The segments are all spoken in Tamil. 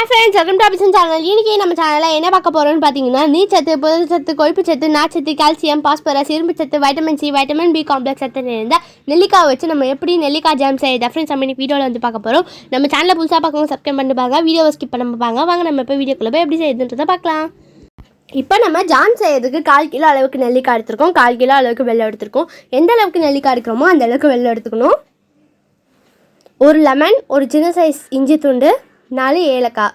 Hi friends welcome to Abisan channel இன்னைக்கு நம்ம சேனலில் என்ன பார்க்க போகிறோம்னு பார்த்தீங்கன்னா நீச்சத்து புரத சத்து கொழுப்பு சத்து நாச்சத்து கால்சியம் பாஸ்பரஸ் இரும்பு சத்து vitamin C vitamin B complex சத்து நிறைந்த நெல்லிக்காய் வச்சு நம்ம எப்படி நெல்லிக்காய் ஜாம் செய்யுது ஃப்ரெண்ட்ஸ் நம்ம இன்னைக்கு வீடியோவில் வந்து பார்க்க போகிறோம் நம்ம சேனலில் புதுசாக பார்க்கணும் சப்ஸ்கிரைப் பண்ணிட்டு பாருங்க வீடியோவை ஸ்கிப் பண்ண பாருங்க வாங்க நம்ம இப்போ வீடியோக்குள்ளே போய் எப்படி செய்யுதுன்றதை பார்க்கலாம். இப்போ நம்ம ஜாம் செய்யறதுக்கு கால் கிலோ அளவுக்கு நெல்லிக்காய் எடுத்துருக்கோம். கால் கிலோ அளவுக்கு வெள்ளம் எடுத்துருக்கோம். எந்த அளவுக்கு நெல்லிக்காய் எடுக்கிறோமோ அந்த அளவுக்கு வெள்ளம் எடுத்துக்கணும். ஒரு லெமன் ஒரு சின்ன சைஸ் இஞ்சி துண்டு நாலு ஏலக்காய்.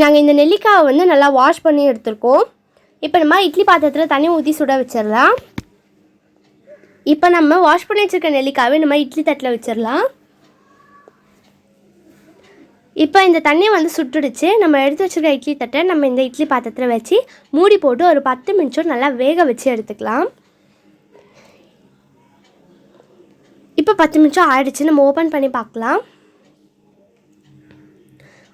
நாங்கள் இந்த நெல்லிக்காயை வந்து நல்லா வாஷ் பண்ணி எடுத்துருக்கோம். இப்போ நம்ம இட்லி பாத்திரத்தில் தண்ணி ஊற்றி சுட வச்சிடலாம். இப்போ நம்ம வாஷ் பண்ணி வச்சுருக்க நெல்லிக்காவை நம்ம இட்லி தட்டில் வச்சிடலாம். இப்போ இந்த தண்ணியை வந்து சுட்டுடுச்சு. நம்ம எடுத்து வச்சுருக்க இட்லி தட்டை நம்ம இந்த இட்லி பாத்திரத்தில் வச்சு மூடி போட்டு ஒரு பத்து நிமிஷம் நல்லா வேக வச்சு எடுத்துக்கலாம். இப்போ பத்து நிமிஷம் ஆயிடுச்சு. நம்ம ஓப்பன் பண்ணி பார்க்கலாம்.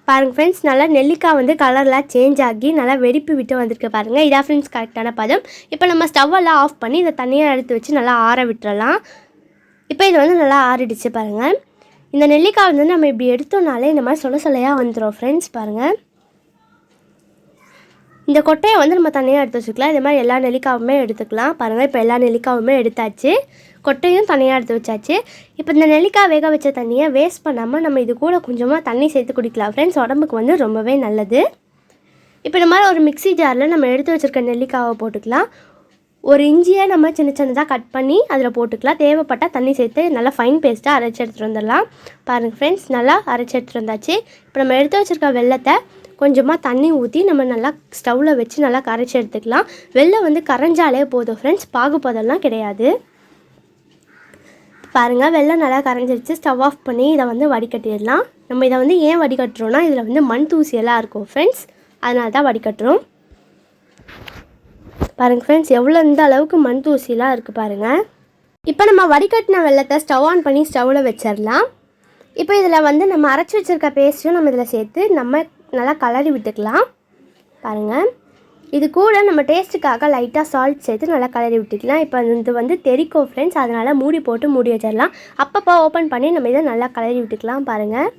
பாருங்கள் ஃப்ரெண்ட்ஸ் நல்லா நெல்லிக்காய் வந்து கலர்லாம் சேஞ்ச் ஆகி நல்லா வெடிப்பு விட்டு வந்திருக்கு பாருங்கள் இதான் ஃப்ரெண்ட்ஸ் கரெக்டான பதம். இப்போ நம்ம ஸ்டவ்வெல்லாம் ஆஃப் பண்ணி இந்த தண்ணியை எடுத்து வச்சு நல்லா ஆற விட்டுறலாம். இப்போ இது வந்து நல்லா ஆறிடுச்சு பாருங்கள் இந்த நெல்லிக்காய் வந்து நம்ம இப்படி எடுத்தோம்னாலே இந்த மாதிரி சொல்ல சொல்லையாக வந்துடும் ஃப்ரெண்ட்ஸ் பாருங்கள் இந்த கொட்டையை வந்து நம்ம தனியாக எடுத்து வச்சுக்கலாம். இதே மாதிரி எல்லா நெல்லிக்காவுமே எடுத்துக்கலாம். பாருங்கள் இப்போ எல்லா நெல்லிக்காவுமே எடுத்தாச்சு. கொட்டையும் தனியாக எடுத்து வச்சாச்சு. இப்போ இந்த நெல்லிக்காய் வேக வச்ச தண்ணியை வேஸ்ட் பண்ணாமல் நம்ம இது கூட கொஞ்சமாக தண்ணி சேர்த்து குடிக்கலாம். ஃப்ரெண்ட்ஸ் உடம்புக்கு வந்து ரொம்பவே நல்லது. இப்போ இந்த மாதிரி ஒரு மிக்ஸி ஜாரில் நம்ம எடுத்து வச்சுருக்க நெல்லிக்காவை போட்டுக்கலாம். ஒரு இஞ்சியை நம்ம சின்ன சின்னதாக கட் பண்ணி அதில் போட்டுக்கலாம். தேவைப்பட்டால் தண்ணி சேர்த்து நல்லா ஃபைன் பேஸ்ட்டாக அரைச்சி எடுத்துகிட்டு வந்துடலாம். பாருங்கள் ஃப்ரெண்ட்ஸ் நல்லா அரைச்சி எடுத்துகிட்டு வந்தாச்சு. இப்போ நம்ம எடுத்து வச்சுருக்க வெள்ளத்தை கொஞ்சமாக தண்ணி ஊற்றி நம்ம நல்லா ஸ்டவ்வில் வச்சு நல்லா கரைச்சி எடுத்துக்கலாம். வெள்ளம் வந்து கரைஞ்சாலே போதும் ஃப்ரெண்ட்ஸ் பாகுபதெல்லாம் கிடையாது. பாருங்கள் வெள்ளம் நல்லா கரைஞ்சிருச்சு. ஸ்டவ் ஆஃப் பண்ணி இதை வந்து வடிகட்டிடலாம். நம்ம இதை வந்து ஏன் வடிகட்டுறோன்னா இதில் வந்து மண் தூசியெல்லாம் இருக்கும் ஃப்ரெண்ட்ஸ் அதனால தான் வடிகட்டுறோம். பாருங்கள் ஃப்ரெண்ட்ஸ் எவ்வளோ இந்த அளவுக்கு மண் தூசிலாம் இருக்குது பாருங்கள் இப்போ நம்ம வடிகட்டின வெள்ளத்தை ஸ்டவ் ஆன் பண்ணி ஸ்டவ்வில் வச்சிடலாம். இப்போ இதில் வந்து நம்ம அரைச்சி வச்சுருக்க பேஸ்ட்டும் நம்ம இதில் சேர்த்து நம்ம நல்லா கலரி விட்டுக்கலாம். பாருங்கள் இது கூட நம்ம டேஸ்ட்டுக்காக லைட்டாக சால்ட் சேர்த்து நல்லா கலரி விட்டுக்கலாம். இப்போ இது வந்து தெரிக்கோ ஃப்ரெண்ட்ஸ் அதனால் மூடி போட்டு மூடி வச்சிடலாம். அப்பப்போ ஓப்பன் பண்ணி நம்ம இதை நல்லா கலரி விட்டுக்கலாம் பாருங்கள்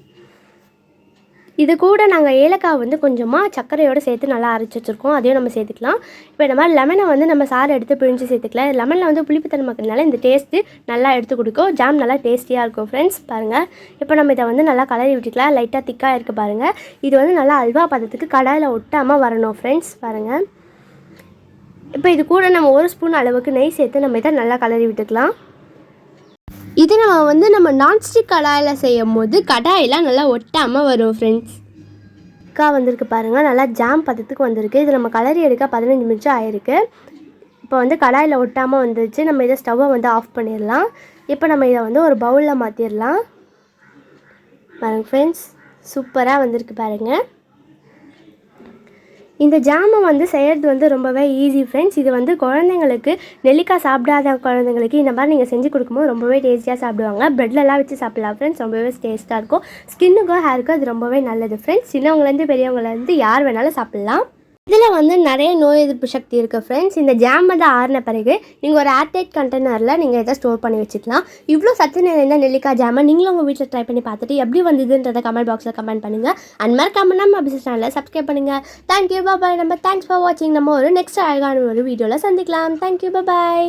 இது கூட நாங்கள் ஏலக்காய் வந்து கொஞ்சமாக சர்க்கரையோடு சேர்த்து நல்லா அரைச்சி வச்சுருக்கோம். அதையும் நம்ம சேர்த்துக்கலாம். இப்போ இந்த மாதிரி லெமனை வந்து நம்ம சாறு எடுத்து பிழிஞ்சு சேர்த்துக்கலாம். லெமனில் வந்து புளிப்புத்தன்மை இருக்கிறதுனால இந்த டேஸ்ட்டு நல்லா எடுத்து கொடுக்கும். ஜாம் நல்லா டேஸ்டியாக இருக்கும் ஃப்ரெண்ட்ஸ் பாருங்கள் இப்போ நம்ம இதை வந்து நல்லா கலரி விட்டுக்கலாம். லைட்டாக திக்காக இருக்குது பாருங்கள் இது வந்து நல்லா அல்வா பதத்துக்கு கடாயில் ஒட்டாமல் வரணும் ஃப்ரெண்ட்ஸ் பாருங்கள் இப்போ இது கூட நம்ம ஒரு ஸ்பூன் அளவுக்கு நெய் சேர்த்து நம்ம இதை நல்லா கலரி விட்டுக்கலாம். இது நம்ம வந்து நம்ம நான்ஸ்டிக் கடாயில் செய்யும் போது கடாயெல்லாம் நல்லா ஒட்டாமல் வரும் ஃப்ரெண்ட்ஸ் அக்கா வந்திருக்கு பாருங்கள் நல்லா ஜாம் பதத்துக்கு வந்திருக்கு. இது நம்ம கலரி எடுக்க பதினஞ்சு நிமிஷம் ஆயிருக்கு. இப்போ வந்து கடாயில் ஒட்டாமல் வந்துருச்சு. நம்ம இதை ஸ்டவ்வை வந்து ஆஃப் பண்ணிடலாம். இப்போ நம்ம இதை வந்து ஒரு பவுலில் மாற்றிடலாம் பாருங்கள் ஃப்ரெண்ட்ஸ் சூப்பராக வந்திருக்கு பாருங்கள் இந்த ஜாமை வந்து செய்கிறது வந்து ரொம்பவே ஈஸி ஃப்ரெண்ட்ஸ் இது வந்து குழந்தைங்களுக்கு நெல்லிக்காய் சாப்பிடாத குழந்தைங்களுக்கு இந்த மாதிரி நீங்கள் செஞ்சு கொடுக்கும்போது ரொம்பவே டேஸ்டியாக சாப்பிடுவாங்க. ப்ரெட்லலாம் வச்சு சாப்பிடலாம் ஃப்ரெண்ட்ஸ் ரொம்பவே டேஸ்ட்டாக இருக்கும். ஸ்கின்னுக்கும் ஹேருக்கும் அது ரொம்பவே நல்லது ஃப்ரெண்ட்ஸ் சின்னவங்கலேருந்து பெரியவங்கலேருந்து யார் வேணாலும் சாப்பிட்லாம். இதில் வந்து நிறைய நோய் எதிர்ப்பு சக்தி இருக்குது ஃப்ரெண்ட்ஸ் இந்த ஜாம் வந்து ஆறின பிறகு நீங்கள் ஒரு ஏர்டைட் கண்டெய்னரில் நீங்கள் இதை ஸ்டோர் பண்ணி வச்சுக்கலாம். இவ்வளோ சத்து நிறைந்த நெல்லிக்காய் ஜாமை நீங்களும் உங்கள் வீட்டில் ட்ரை பண்ணி பார்த்துட்டு எப்படி வந்ததுன்றதை கமெண்ட் பாக்ஸில் கமெண்ட் பண்ணுங்கள் அண்ட் மறக்காம நம்ம அபிசஸ் சேனலை சப்ஸ்கிரைப் பண்ணுங்கள் தேங்க்யூ பாய் நம்ம தேங்க்ஸ் ஃபார் வாட்சிங் நம்ம ஒரு நெக்ஸ்ட் அழகான ஒரு வீடியோவில் சந்திக்கலாம். Thank you bye